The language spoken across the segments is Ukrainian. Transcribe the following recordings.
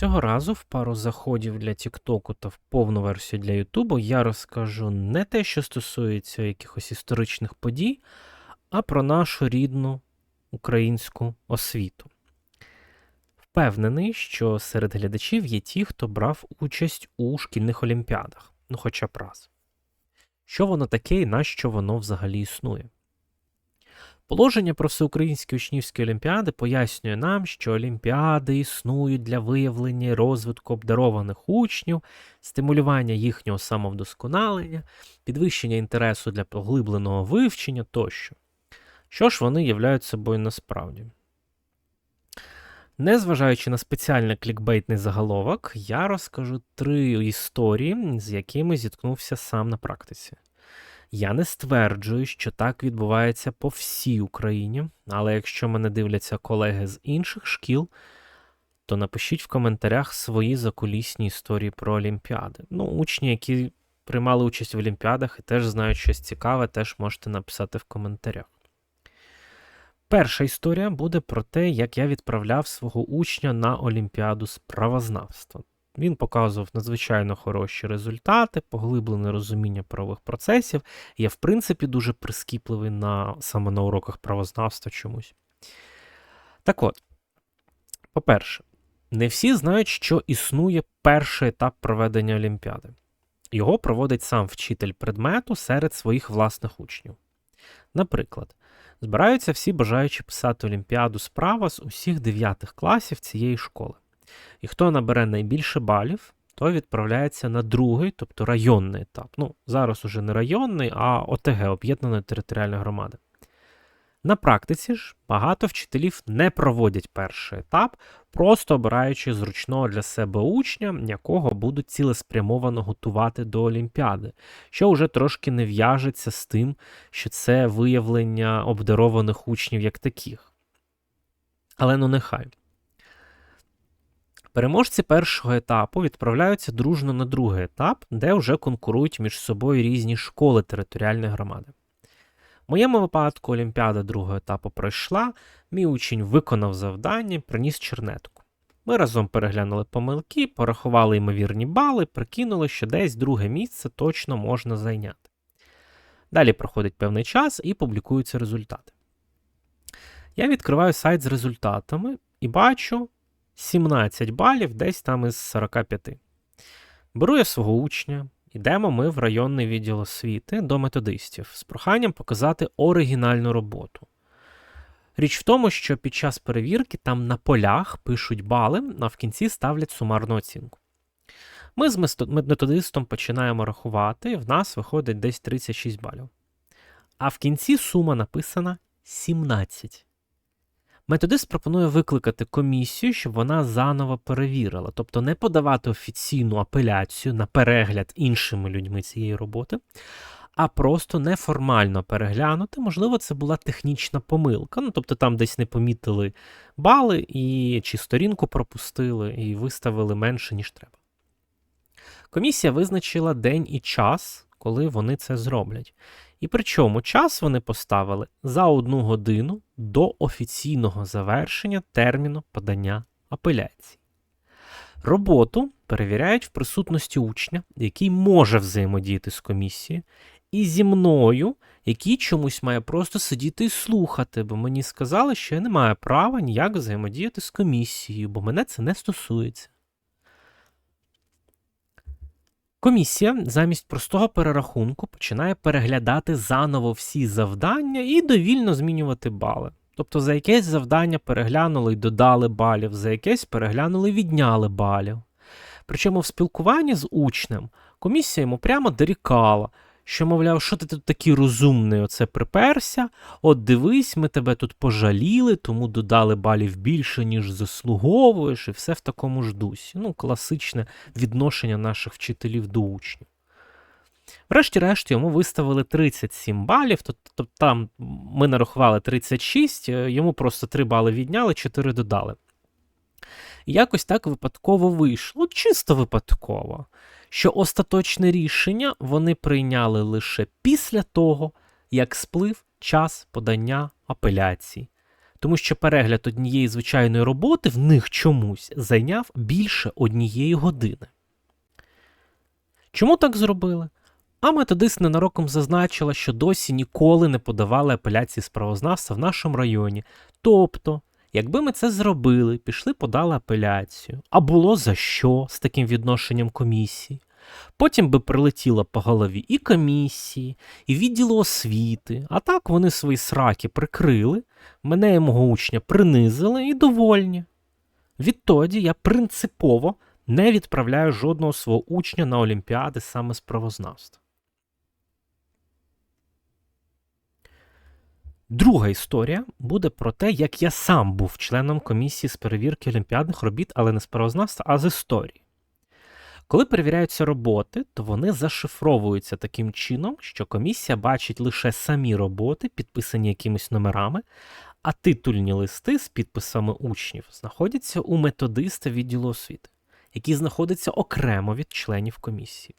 Цього разу в пару заходів для Тіктоку та в повну версію для Ютубу я розкажу не те, що стосується якихось історичних подій, а про нашу рідну українську освіту. Впевнений, що серед глядачів є ті, хто брав участь у шкільних олімпіадах, ну хоча б раз. Що воно таке і на що воно взагалі існує? Положення про всеукраїнські учнівські олімпіади пояснює нам, що олімпіади існують для виявлення і розвитку обдарованих учнів, стимулювання їхнього самовдосконалення, підвищення інтересу для поглибленого вивчення тощо. Що ж вони являють собою насправді? Незважаючи на спеціальний клікбейтний заголовок, я розкажу три історії, з якими зіткнувся сам на практиці. Я не стверджую, що так відбувається по всій Україні, але якщо мене дивляться колеги з інших шкіл, то напишіть в коментарях свої закулісні історії про Олімпіади. Ну, учні, які приймали участь в Олімпіадах і теж знають щось цікаве, теж можете написати в коментарях. Перша історія буде про те, як я відправляв свого учня на Олімпіаду з правознавства. Він показував надзвичайно хороші результати, поглиблене розуміння правових процесів. Я, в принципі, дуже прискіпливий на, саме на уроках правознавства чомусь. Так от, по-перше, не всі знають, що існує перший етап проведення Олімпіади. Його проводить сам вчитель предмету серед своїх власних учнів. Наприклад, збираються всі бажаючі писати Олімпіаду справа з усіх 9 класів цієї школи. І хто набере найбільше балів, той відправляється на другий, тобто районний етап. Ну, зараз уже не районний, а ОТГ об'єднаної територіальної громади. На практиці ж багато вчителів не проводять перший етап, просто обираючи зручного для себе учня, якого будуть цілеспрямовано готувати до Олімпіади, що вже трошки не в'яжеться з тим, що це виявлення обдарованих учнів як таких. Але ну нехай. Переможці першого етапу відправляються дружно на другий етап, де вже конкурують між собою різні школи територіальної громади. В моєму випадку Олімпіада другого етапу пройшла, мій учень виконав завдання, приніс чернетку. Ми разом переглянули помилки, порахували ймовірні бали, прикинули, що десь друге місце точно можна зайняти. Далі проходить певний час і публікуються результати. Я відкриваю сайт з результатами і бачу, 17 балів десь там із 45. Беру я свого учня, йдемо ми в районний відділ освіти до методистів з проханням показати оригінальну роботу. Річ в тому, що під час перевірки там на полях пишуть бали, а в кінці ставлять сумарну оцінку. Ми з методистом починаємо рахувати, в нас виходить десь 36 балів. А в кінці сума написана 17. Методист пропонує викликати комісію, щоб вона заново перевірила, тобто не подавати офіційну апеляцію на перегляд іншими людьми цієї роботи, а просто неформально переглянути. Можливо, це була технічна помилка. Ну, тобто там десь не помітили бали і чи сторінку пропустили і виставили менше, ніж треба. Комісія визначила день і час, коли вони це зроблять. І причому час вони поставили за одну годину до офіційного завершення терміну подання апеляції. Роботу перевіряють в присутності учня, який може взаємодіяти з комісією, і зі мною, який чомусь має просто сидіти і слухати, бо мені сказали, що я не маю права ніяк взаємодіяти з комісією, бо мене це не стосується. Комісія замість простого перерахунку починає переглядати заново всі завдання і довільно змінювати бали. Тобто за якесь завдання переглянули і додали балів, за якесь переглянули і відняли балів. Причому в спілкуванні з учнем комісія йому прямо дорікала, що, мовляв, що ти тут такий розумний, оце приперся, от дивись, ми тебе тут пожаліли, тому додали балів більше, ніж заслуговуєш, і все в такому ж дусі. Ну, класичне відношення наших вчителів до учнів. Врешті-решт йому виставили 37 балів, тобто там ми нарахували 36, е, йому просто 3 бали відняли, 4 додали. І якось так випадково вийшло, чисто випадково що остаточне рішення вони прийняли лише після того, як сплив час подання апеляції. тому що перегляд однієї звичайної роботи в них чомусь зайняв більше однієї години. Чому так зробили? А методист ненароком зазначила, що досі ніколи не подавали апеляції з в нашому районі. Тобто, якби ми це зробили, пішли, подали апеляцію, а було за що з таким відношенням комісії. Потім би прилетіло по голові і комісії, і відділу освіти, а так вони свої сраки прикрили, мене і мого учня принизили і довольні. Відтоді я принципово не відправляю жодного свого учня на олімпіади саме з правознавства. Друга історія буде про те, як я сам був членом комісії з перевірки олімпіадних робіт, але не з правознавства, а з історії. Коли перевіряються роботи, то вони зашифровуються таким чином, що комісія бачить лише самі роботи, підписані якимись номерами, а титульні листи з підписами учнів знаходяться у методиста відділу освіти, який знаходиться окремо від членів комісії.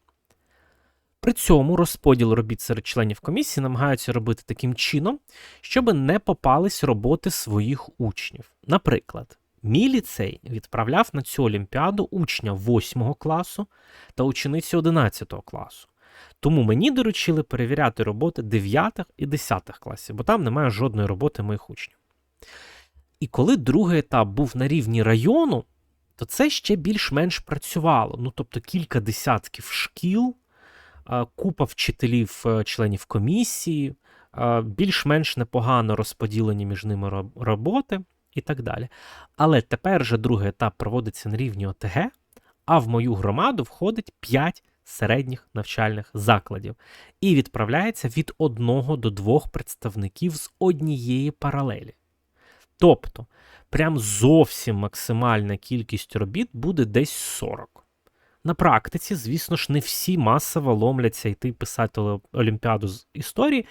При цьому розподіл робіт серед членів комісії намагаються робити таким чином, щоб не попались роботи своїх учнів. Наприклад, мій ліцей відправляв на цю олімпіаду учня 8 класу та ученицю 11 класу. Тому мені доручили перевіряти роботи 9 і 10 класів, бо там немає жодної роботи моїх учнів. І коли другий етап був на рівні району, то це ще більш-менш працювало. Ну, тобто кілька десятків шкіл, купа вчителів, е, членів комісії, більш-менш непогано розподілені між ними роботи і так далі. Але тепер же другий етап проводиться на рівні ОТГ, а в мою громаду входить 5 середніх навчальних закладів і відправляється від одного до двох представників з однієї паралелі. Тобто, прям зовсім максимальна кількість робіт буде десь 40. На практиці, звісно ж, не всі масово ломляться йти писати Олімпіаду з історії,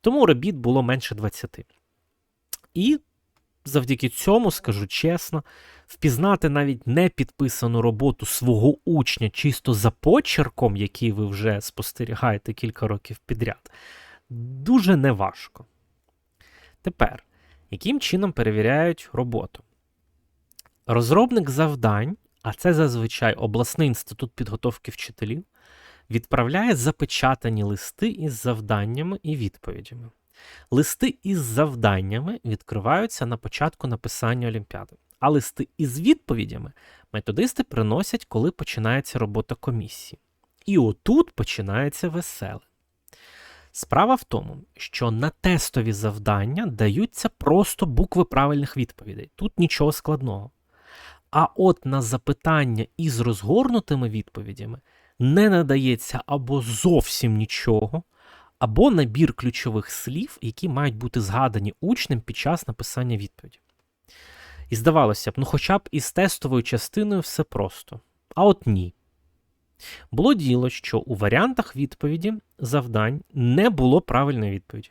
тому робіт було менше 20. І завдяки цьому, скажу чесно, впізнати навіть не підписану роботу свого учня чисто за почерком, який ви вже спостерігаєте кілька років підряд, дуже неважко. Тепер, яким чином перевіряють роботу? Розробник завдань, а це зазвичай обласний інститут підготовки вчителів, відправляє запечатані листи із завданнями і відповідями. Листи із завданнями відкриваються на початку написання Олімпіади, а листи із відповідями методисти приносять, коли починається робота комісії. І отут починається веселе. Справа в тому, що на тестові завдання даються просто букви правильних відповідей. Тут нічого складного. А от на запитання із розгорнутими відповідями не надається або зовсім нічого, або набір ключових слів, які мають бути згадані учнем під час написання відповіді. І здавалося б, ну хоча б із тестовою частиною все просто. А от ні. Було діло, що у варіантах відповіді завдань не було правильної відповіді.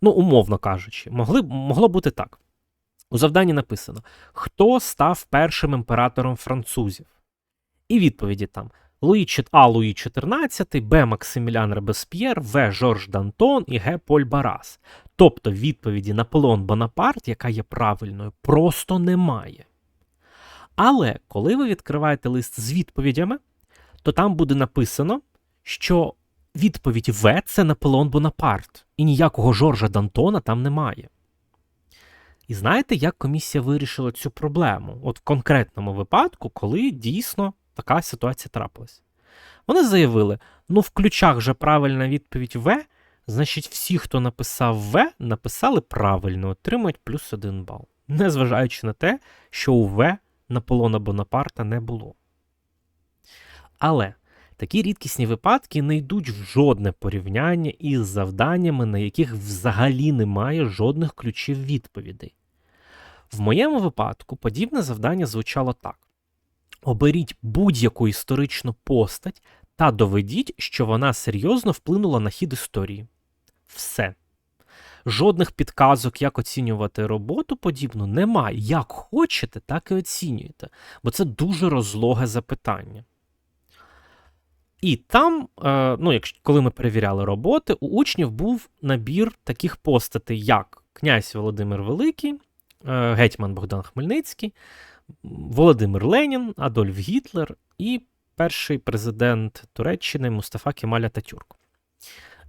Ну, умовно кажучи, могли, могло бути так. У завданні написано: Хто став першим імператором французів? І відповіді там: Луї А. Луї XIV, Б. Максимілян Ребесп'єр, В. Жорж Дантон і Г. Поль Барас. Тобто відповіді Наполеон Бонапарт, яка є правильною, просто немає. Але коли ви відкриваєте лист з відповідями, то там буде написано, що відповідь В це Наполеон Бонапарт, і ніякого Жоржа Дантона там немає. І знаєте, як комісія вирішила цю проблему? От в конкретному випадку, коли дійсно така ситуація трапилась. Вони заявили: ну, в ключах же правильна відповідь В, значить, всі, хто написав В, написали правильно, отримують плюс один бал. Незважаючи на те, що у В Наполона Бонапарта не було. Але такі рідкісні випадки не йдуть в жодне порівняння із завданнями, на яких взагалі немає жодних ключів відповідей. В моєму випадку подібне завдання звучало так: оберіть будь-яку історичну постать та доведіть, що вона серйозно вплинула на хід історії. Все. Жодних підказок, як оцінювати роботу подібну, немає. Як хочете, так і оцінюєте. Бо це дуже розлоге запитання. І там, е, ну, коли ми перевіряли роботи, у учнів був набір таких постатей, як князь Володимир Великий, гетьман Богдан Хмельницький, Володимир Ленін, Адольф Гітлер і перший президент Туреччини Мустафа Кемаль Ататюрк.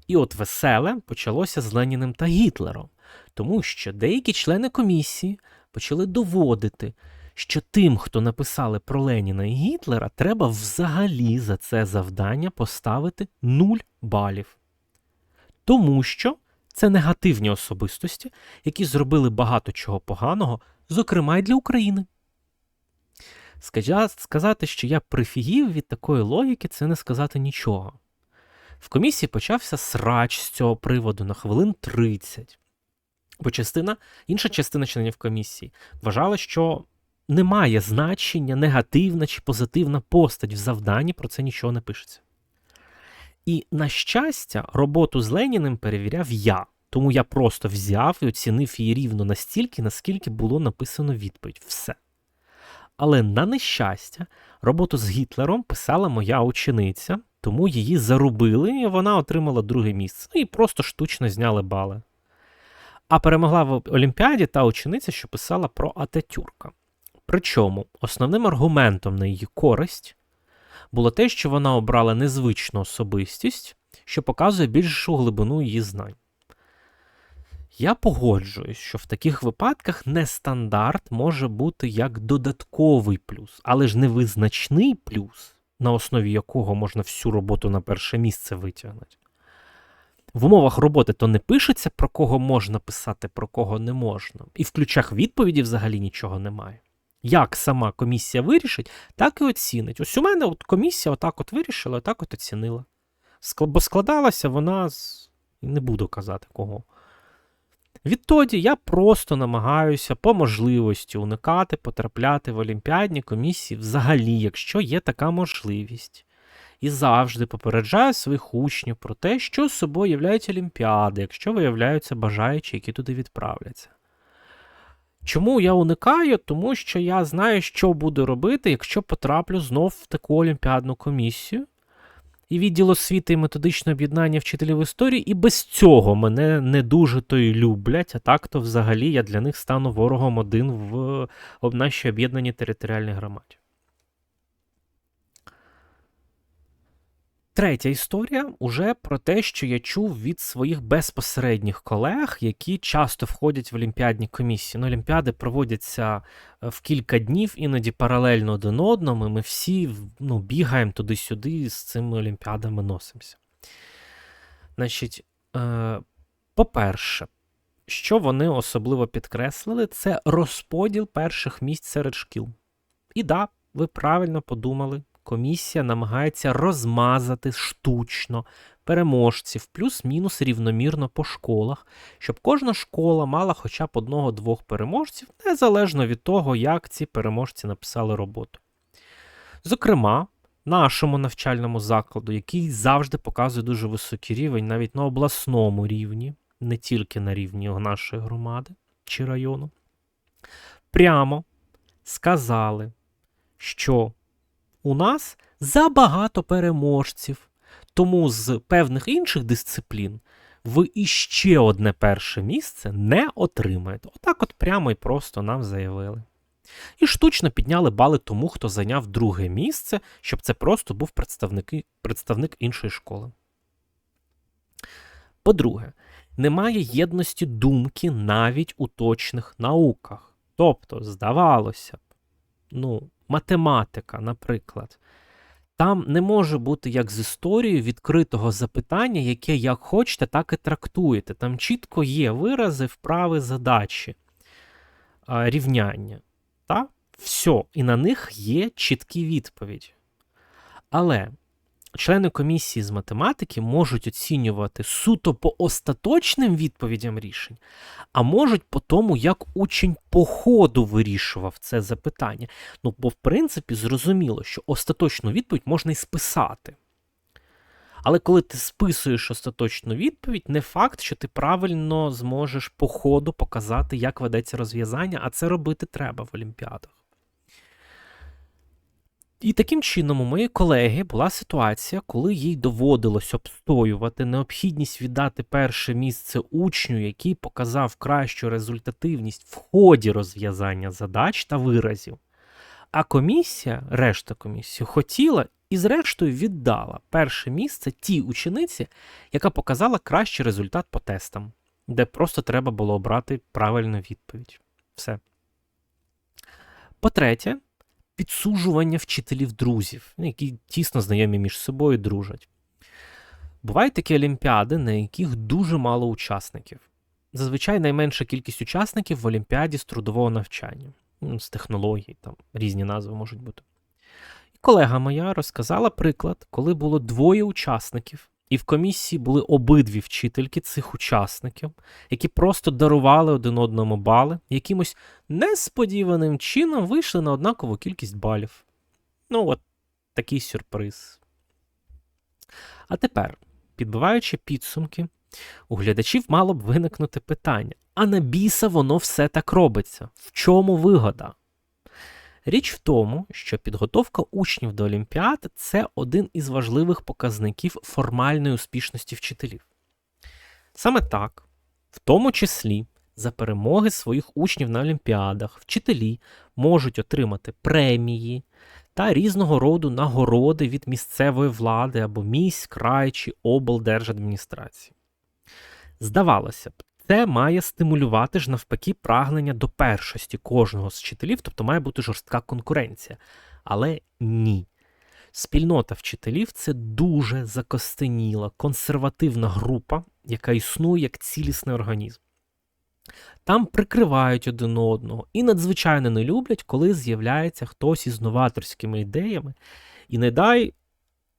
І от веселе почалося з Леніним та Гітлером, тому що деякі члени комісії почали доводити, що тим, хто написали про Леніна і Гітлера, треба взагалі за це завдання поставити 0 балів. Тому що це негативні особистості, які зробили багато чого поганого, зокрема й для України. Сказати, що я прифігів від такої логіки, це не сказати нічого. В комісії почався срач з цього приводу на хвилин 30. Бо частина, інша частина членів комісії вважала, що немає значення негативна чи позитивна постать в завданні, про це нічого не пишеться. І, на щастя, роботу з Леніним перевіряв я, тому я просто взяв і оцінив її рівно настільки, наскільки було написано відповідь. Все. Але на нещастя, роботу з Гітлером писала моя учениця, тому її зарубили, і вона отримала друге місце. Ну і просто штучно зняли бали. А перемогла в Олімпіаді та учениця, що писала про Ататюрка. Причому основним аргументом на її користь було те, що вона обрала незвичну особистість, що показує більшу глибину її знань. Я погоджуюсь, що в таких випадках нестандарт може бути як додатковий плюс, але ж не визначний плюс, на основі якого можна всю роботу на перше місце витягнути. В умовах роботи то не пишеться, про кого можна писати, про кого не можна. І в ключах відповіді взагалі нічого немає. Як сама комісія вирішить, так і оцінить. Ось у мене от комісія отак от вирішила, отак от оцінила. Бо складалася вона з. Не буду казати кого. Відтоді я просто намагаюся по можливості уникати, потрапляти в олімпіадні комісії взагалі, якщо є така можливість. І завжди попереджаю своїх учнів про те, що з собою являють олімпіади, якщо виявляються бажаючі, які туди відправляться. Чому я уникаю? Тому що я знаю, що буду робити, якщо потраплю знов в таку олімпіадну комісію. І відділ освіти і методичне об'єднання вчителів історії, і без цього мене не дуже то й люблять, а так то взагалі я для них стану ворогом один в нашій об'єднаній територіальній громаді. Третя історія уже про те, що я чув від своїх безпосередніх колег, які часто входять в олімпіадні комісії. Ну, Олімпіади проводяться е, в кілька днів, іноді паралельно один одному. Ми всі ну, бігаємо туди-сюди і з цими олімпіадами носимося. Значить, е, по-перше, що вони особливо підкреслили, це розподіл перших місць серед шкіл. І да, ви правильно подумали комісія намагається розмазати штучно переможців плюс-мінус рівномірно по школах, щоб кожна школа мала хоча б одного-двох переможців, незалежно від того, як ці переможці написали роботу. Зокрема, нашому навчальному закладу, який завжди показує дуже високий рівень, навіть на обласному рівні, не тільки на рівні нашої громади чи району, прямо сказали, що у нас забагато переможців. Тому з певних інших дисциплін ви іще одне перше місце не отримаєте. Отак от прямо і просто нам заявили. І штучно підняли бали тому, хто зайняв друге місце, щоб це просто був представник іншої школи. По-друге, немає єдності думки навіть у точних науках. Тобто, здавалося б, ну, математика, наприклад. Там не може бути як з історією відкритого запитання, яке як хочете, так і трактуєте. Там чітко є вирази, вправи, задачі, рівняння. Та? Все. І на них є чіткі відповіді. Але члени комісії з математики можуть оцінювати суто по остаточним відповідям рішень, а можуть по тому, як учень по ходу вирішував це запитання. Ну, бо, в принципі, зрозуміло, що остаточну відповідь можна і списати. Але коли ти списуєш остаточну відповідь, не факт, що ти правильно зможеш по ходу показати, як ведеться розв'язання, а це робити треба в Олімпіадах. І таким чином у моєї колеги була ситуація, коли їй доводилось обстоювати необхідність віддати перше місце учню, який показав кращу результативність в ході розв'язання задач та виразів. А комісія, решта комісії, хотіла і, зрештою, віддала перше місце тій учениці, яка показала кращий результат по тестам, де просто треба було обрати правильну відповідь. Все. По-третє, підсуджування вчителів друзів, ну, які тісно знайомі між собою дружать. Бувають такі олімпіади, на яких дуже мало учасників. Зазвичай найменша кількість учасників в олімпіаді з трудового навчання, ну, з технологій, там різні назви можуть бути. І колега моя розказала приклад, коли було двоє учасників, і в комісії були обидві вчительки цих учасників, які просто дарували один одному бали, якимось несподіваним чином вийшли на однакову кількість балів. Ну, от такий сюрприз. А тепер, підбиваючи підсумки, у глядачів мало б виникнути питання: а на біса воно все так робиться? В чому вигода? Річ в тому, що підготовка учнів до Олімпіад це один із важливих показників формальної успішності вчителів. Саме так, в тому числі за перемоги своїх учнів на Олімпіадах, вчителі можуть отримати премії та різного роду нагороди від місцевої влади або міськ, край чи облдержадміністрації. Здавалося б, це має стимулювати ж навпаки прагнення до першості кожного з вчителів, тобто має бути жорстка конкуренція. Але ні. Спільнота вчителів це дуже закостеніла, консервативна група, яка існує як цілісний організм. Там прикривають один одного і надзвичайно не люблять, коли з'являється хтось із новаторськими ідеями. І не дай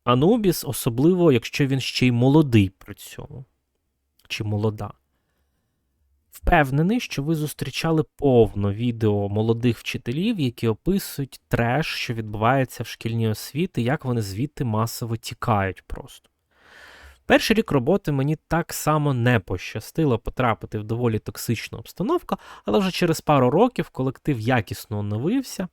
Анубіс, особливо, якщо він ще й молодий при цьому, чи молода. Впевнений, що ви зустрічали повно відео молодих вчителів, які описують треш, що відбувається в шкільній освіті, як вони звідти масово тікають просто. Перший рік роботи мені так само не пощастило потрапити в доволі токсичну обстановку, але вже через пару років колектив якісно оновився,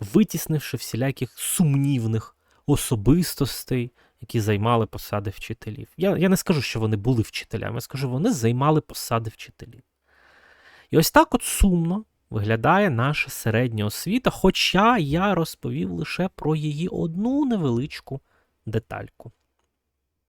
витіснивши всіляких сумнівних особистостей, які займали посади вчителів. Я, я не скажу, що вони були вчителями, я скажу, вони займали посади вчителів. І ось так от сумно виглядає наша середня освіта, хоча я розповів лише про її одну невеличку детальку.